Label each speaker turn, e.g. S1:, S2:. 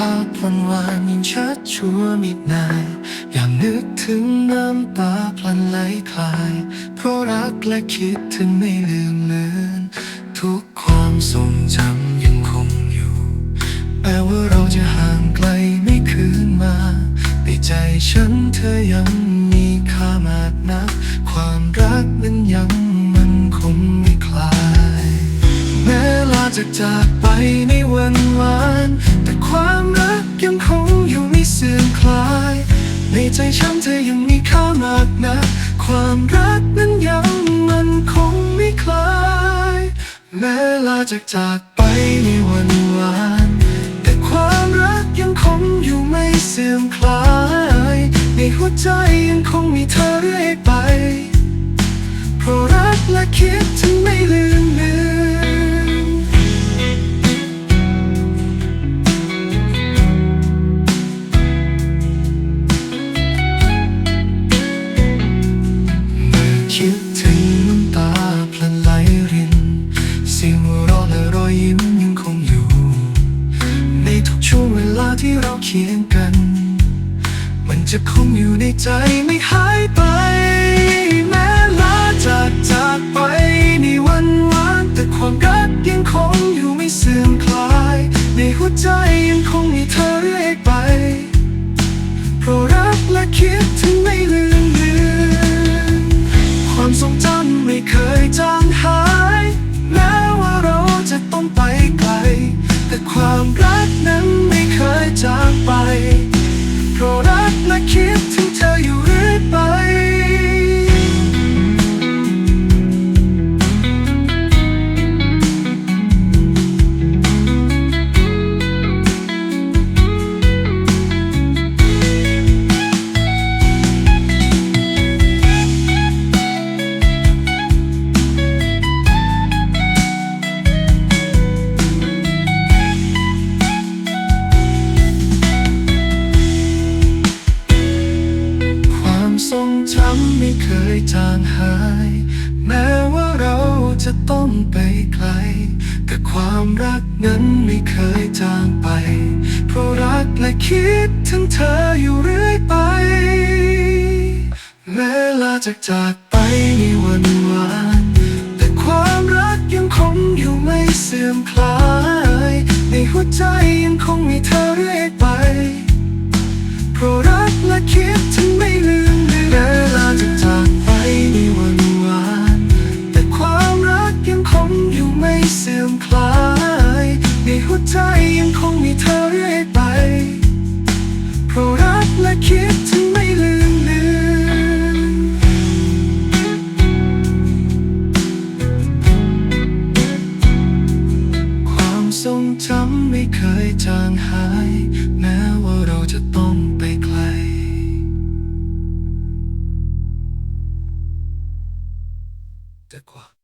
S1: ภาพวันวานยิ่งชัดชัวมิดนายอยากนึกถึงน้ำตาพลันไหลคลาย เพราะรักและคิดถึงไม่ลืมเลือน ทุกความทรงจำยังคงอยู่ แม้ว่าเราจะห่างไกลไม่คืนมาในใจฉันเธอยังมีค่ามากนัก ความรักนั้นยัง จากจากไปในวันวาน แต่ความรักยังคงอยู่ไม่เสื่อมคลาย ในใจฉันเธอยังมีค่ามากนะความรักนั้นยังมันคงไม่คลาย แม้ลาจากจากไปในวันวาน แต่ความรักยังคงอยู่ไม่เสื่อมคลาย ในหัวใจยังคงมีเธอเรื่อยไป เพราะรักและคิดถึงไม่ลืมเเคียงกัน มันจะคงอยู่ในใจไม่หายไป แม้ลาจากจากไปในวันวาน จำไม่เคยจางหาย แม้ว่าเราจะต้องไปไกล แต่ความรักนั้นไม่เคยจางไป เพราะรักและคิดถึงเธออยู่เรื่อยไป เวลาจากจากไปในวันวานแต่ความรักยังคงอยู่ไม่เสื่อมคลายในหัวใจ De quoi?